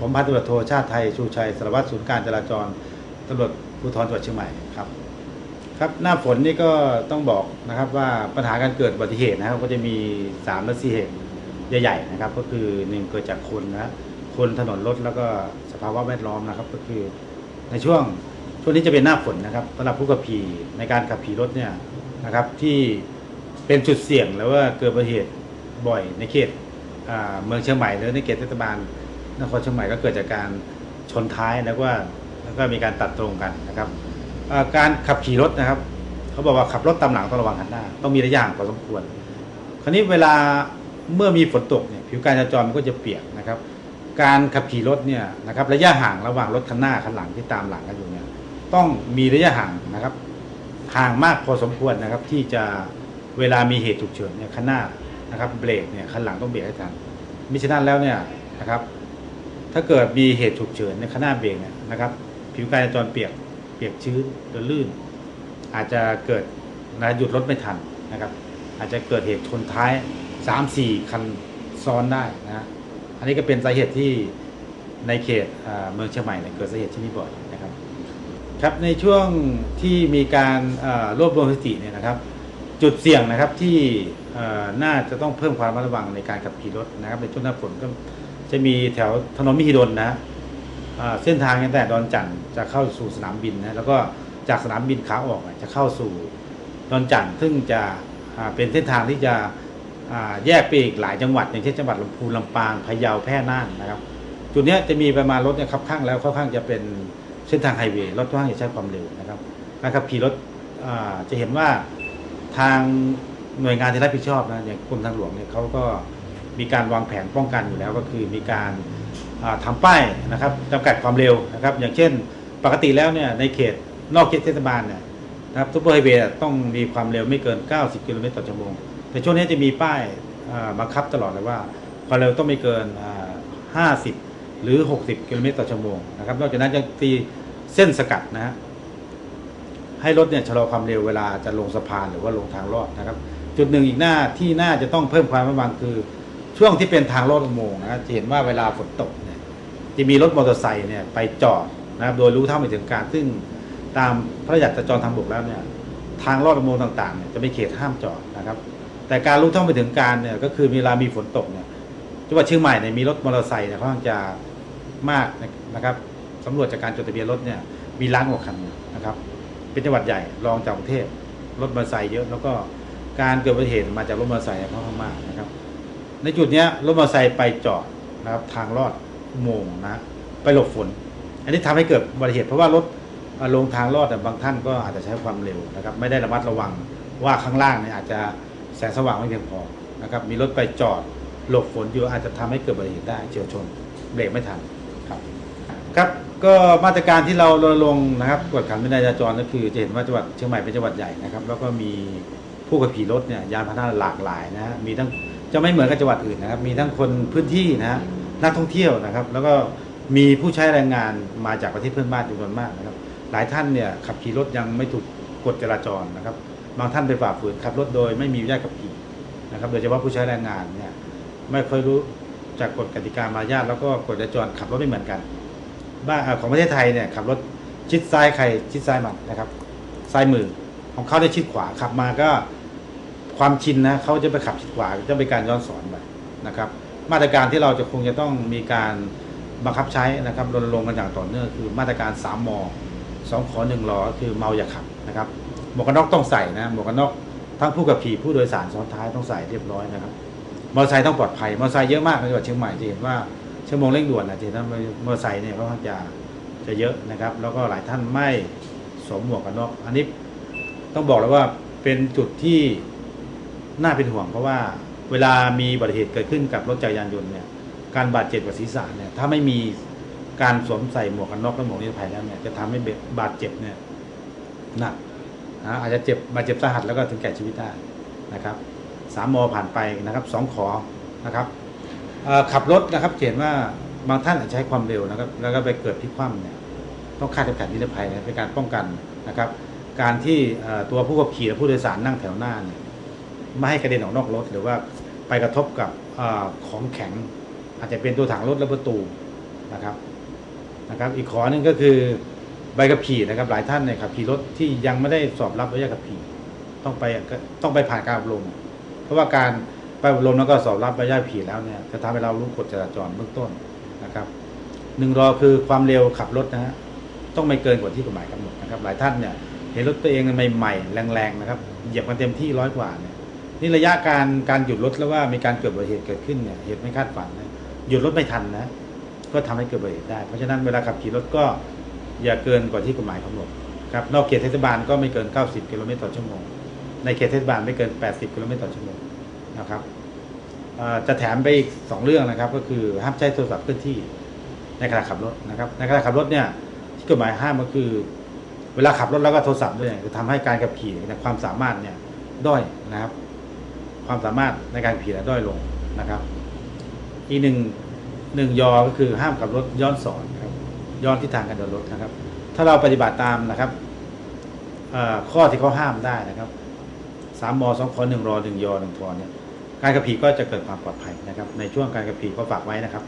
ผมพันตำรวจโทชาติไทยชูชัยสารวัตรศูนย์การจราจรตำรวจภูธรจังหวัดเชียงใหม่ครับ ครับหน้าฝนนี่ก็ต้องบอกนะครับว่าปัญหาการเกิดอุบัติเหตุนะครับ ก็จะมี3และ4เหตุใหญ่ๆนะครับ ก็คือหนึ่งเกิดจากคนนะคนถนนรถแล้วก็สภาวะแวดล้อมนะครับ ก็คือในช่วงช่วงนี้จะเป็นหน้าฝนนะครับสำหรับผู้ขับขี่ในการขับขี่รถเนี่ยนะครับ ที่เป็นจุดเสี่ยงแล้วว่าเกิดอุบัติเหตุบ่อยในเขตเมืองเชียงใหม่หรือในเขตเทศบาล นครเชียงใหม่ก็เกิดจากการชนท้ายแล้วก็แล้วก็มีการตัดตรงกันนะครับการขับขี่รถนะครับ เขาบอกว่าขับรถตามหลังต้องระวังหันหน้าต้องมีระยะห่างพอสมควร คราวนี้เวลาเมื่อมีฝนตกเนี่ยผิวการจราจรมันก็จะเปียกนะครับ การขับขี่รถเนี่ยนะครับระยะห่างระหว่างรถคันหน้าคันหลังที่ตามหลังกันอยู่เนี่ยต้องมีระยะห่างนะครับ ห่างมากพอสมควรนะครับ ที่จะเวลามีเหตุฉุกเฉินเนี่ยคันหน้านะครับเบรกเนี่ยคันหลังต้องเบรกให้ทันมิฉะนั้นแล้วเนี่ยนะครับ ถ้าเกิดมีเหตุฉุกเฉินในขณะเบรกนะครับ ผิวการจราจรเปียกเปียกชื้นหรือลื่น อาจจะเกิดนะหยุดรถไม่ทันนะครับ อาจจะเกิดเหตุชนท้าย3ามสี่คันซ้อนได้นะฮะอันนี้ก็เป็นสาเหตุที่ในเขตเมืองเชียงใหม่เนี่ยเกิดสาเหตุที่นี่บ่อยนะครับครับในช่วงที่มีการรวบรวมสถิติเนี่ยนะครับ จุดเสี่ยงนะครับที่น่าจะต้องเพิ่มความระมัดระวังในการขับขี่รถนะครับในช่วงหน้าฝนก็ จะมีแถวถนนมิหิดลนะฮะเส้นทางตั้งแต่ดอนจันทร์จะเข้าสู่สนามบินนะแล้วก็จากสนามบินขาออกจะเข้าสู่ดอนจันทร์ซึ่งจะเป็นเส้นทางที่จะแยกไปอีกหลายจังหวัด อย่างเช่นจังหวัดลำพูนลำปางพะเยาแพร่น่านนะครับจุดนี้จะมีประมาณรถเนี่ยครับข้างแล้วค่อนข้างจะเป็นเส้นทางไฮเวย์รถค่อนข้างจะใช้ความเร็วนะครับการขับขี่รถจะเห็นว่าทางหน่วยงานที่รับผิดชอบนะอย่างกรมทางหลวงเนี่ยเขาก็ มีการวางแผนป้องกันอยู่แล้วก็คือมีการาทำป้ายนะครับจำกัดความเร็วนะครับ อย่างเช่น ปกติแล้วเนี่ยในเขตนอกเขตเทศบาลเนี่ยนะครับซุปเปอร์ไฮเวย์ต้องมีความเร็วไม่เกิน 90 กิโลเมตรต่อชั่วโมงแต่ช่วงนี้จะมีป้ายบังคับตลอดเลยว่าความเร็วต้องไม่เกินอ่า50 หรือ 60 กิโลเมตรต่อชั่วโมงนะครับนอกจากนั้นยังตีเส้นสกัดนะฮะให้รถเนี่ยชะลอความเร็วเวลาจะลงสะพานหรือว่าลงทางลอดนะครับ จุดหนึ่งอีกหน้าที่น่าจะต้องเพิ่มความระมัดระวังคือ ช่วงที่เป็นทางลอดอุโมงค์นะจะเห็นว่าเวลาฝนตกเนี่ยจะมีรถมอเตอร์ไซค์เนี่ยไปจอดนะครับโดยรู้เท่าไม่ถึงการ ซึ่งตามพระราชบัญญัติจราจรทางบกแล้วเนี่ยทางลอดอุโมงค์ต่างๆเนี่ยจะม่เขตห้ามจอดนะครับ แต่การรู้เท่าไม่ถึงการเนี่ยก็คือเวลามีฝนตกเนี่ยจังหวัดเชียงใหม่เนี่ยมีรถมอเตอร์ไซค์เนี่ยค่อนข้างจะมากนะครับสำรวจจากการจดทะเบียนรถเนี่ยมีล้านกว่าคันนะครับ เป็นจังหวัดใหญ่รองจากกรุงเทพรถมอเตอร์ไซค์เยอะ แล้วก็การเกิดอุบัติเหตุมาจากรถมอเตอร์ไซค์ค่อนข้างมากนะครับ ในจุดเนี้ยรถมอเตอร์ไซค์ไปจอดนะครับ ทางลอดโมงนะไปหลบฝน อันนี้ทำให้เกิดอุบัติเหตุเพราะว่ารถลงทางลอดแต่บางท่านก็อาจจะใช้ความเร็วนะครับ ไม่ได้ระมัดระวังว่าข้างล่างเนี่ยอาจจะแสงสว่างไม่เพียงพอนะครับ มีรถไปจอดหลบฝนอยู่อาจจะทำให้เกิดอุบัติเหตุได้เฉียวชนเบรกไม่ทันครับครับก็มาตรการที่เรารณรงนะครับกวดขันวินัยจราจรก็คือจะเห็นว่าจังหวัดเชียงใหม่เป็นจังหวัดใหญ่นะครับแล้วก็มีผู้ขับขี่รถเนี่ยยานพาหนะหลากหลายนะมีทั้ง จะไม่เหมือนกับจังหวัดอื่นนะครับ มีทั้งคนพื้นที่นะฮะนักท่องเที่ยวนะครับ แล้วก็มีผู้ใช้แรงงานมาจากประเทศเพื่อนบ้านจำนวนมากนะครับ หลายท่านเนี่ยขับขี่รถยังไม่ถูกกฎจราจรนะครับ บางท่านไปฝ่าฝืนขับรถโดยไม่มีญาตขับขี่นะครับ โดยเฉพาะผู้ใช้แรงงานเนี่ยไม่ค่อยรู้จากกฎกติกามารยาทแล้วก็กฎจราจรขับรถไม่เหมือนกัน บ้านของประเทศไทยเนี่ยขับรถชิดซ้ายใครชิดซ้ายมันนะครับ ซ้ายมือของเขาได้ชิดขวาขับมาก็ ความชินนะเขาจะไปขับชิดขวาจะเป็นการย้อนสอนไปนะครับ มาตรการที่เราจะคงจะต้องมีการบังคับใช้นะครับรณรงค์กันอย่างต่อเนื่องคือมาตรการ3ม2ขอ1รอคือเมาอย่าขับนะครับหมวกกันน็อกต้องใส่นะหมวกกันน็อกทั้งผู้ขับขี่ผู้โดยสารซ้อนท้ายต้องใส่เรียบร้อยนะครับมอเตอร์ไซค์ต้องปลอดภัยมอเตอร์ไซค์เยอะมากในจังหวัดเชียงใหม่จะเห็นว่าชั่วโมงเร่งด่วนนะจะเห็นว่ามอเตอร์ไซค์เนี่ยค่อนข้างจะจะเยอะนะครับ แล้วก็หลายท่านไม่สวมหมวกกันน็อกอันนี้ต้องบอกเลยว่าเป็นจุดที่ น่าเป็นห่วงเพราะว่าเวลามีอุบัติเหตุเกิดขึ้นกับรถจักรยานยนต์เนี่ยการบาดเจ็บกับศีรษะเนี่ยถ้าไม่มีการสวมใส่หมวกกันน็อกและหมวกนิรภัยแล้วเนี่ยจะทำให้บาดเจ็บเนี่ยหนักนะอาจจะเจ็บบาดเจ็บสาหัสแล้วก็ถึงแก่ชีวิตได้นะครับสามมอผ่านไปนะครับสองขอนะครับขับรถนะครับเห็นว่าบางท่านอาจจะใช้ความเร็วนะครับ แล้วก็ไปเกิดพลิกคว่ำเนี่ยต้องคาดเข็มขัดนิรภัยนะเป็นการป้องกันนะครับ การที่ตัวผู้ขับขี่และผู้โดยสารนั่งแถวหน้าเนี่ย ไม่ให้กระเด็นออกนอกรถ หรือว่าไปกระทบกับอของแข็ง อาจจะเป็นตัวถังรถและประตูนะครับนะครับ อีกขอหนึ่งก็คือใบขับขี่นะครับ หลายท่านเนี่ยขับขี่รถที่ยังไม่ได้สอบรับใบขับขี่ต้องไปต้องไปผ่านการอบรม เพราะว่าการไปอบรมแล้วก็สอบรับใบขับขี่แล้วเนี่ยจะทำให้เรารู้กฎจราจรเบื้องต้นนะครับหนึ่งรอคือความเร็วขับรถนะฮะต้องไม่เกินกว่าที่กฎหมายกำหนดนะครับ หลายท่านเนี่ยเห็นรถตัวเองใหม่ๆแรงๆนะครับเหยียบกันเต็มที่ร้อยกว่าเนี่ย นี่ระยะการการหยุดรถแล้วว่ามีการเกิดอุบัติเหตุเกิดขึ้นเนี่ยเหตุไม่คาดฝันนะหยุดรถไม่ทันนะก็ทำให้เกิดอุบัติเหตุได้ เพราะฉะนั้นเวลาขับขี่รถก็อย่าเกินกว่าที่กฎหมายกำหนดครับนอกเขตเทศบาลก็ไม่เกิน 90 กิโลเมตรต่อชั่วโมง ในเขตเทศบาลไม่เกิน 80 กิโลเมตรต่อชั่วโมงนะครับจะแถมไปอีก 2 เรื่องนะครับ ก็คือห้ามใช้โทรศัพท์เคลื่อนที่ในขณะขับรถนะครับในขณะขับรถเนี่ยที่กฎหมายห้ามก็คือ เวลาขับรถแล้วก็โทรศัพท์ด้วยเนี่ยจะทำให้การขับขี่เนี่ยความสามารถเนี่ยด้อยนะครับ ความสามารถในการขับขี่ด้อยลงนะครับ อีกหนึ่งหนึ่งยอก็คือห้ามขับรถย้อนสอนนะครับย้อนทิศทางการเดินรถนะครับ ถ้าเราปฏิบัติตามนะครับข้อที่เขาห้ามได้นะครับสามมสองขอหนึ่งรอหนึ่งยอหนึ่งทอเนี่ยการขับขี่ก็จะเกิดความปลอดภัยนะครับ ในช่วงการขับขี่ก็ฝากไว้นะครับ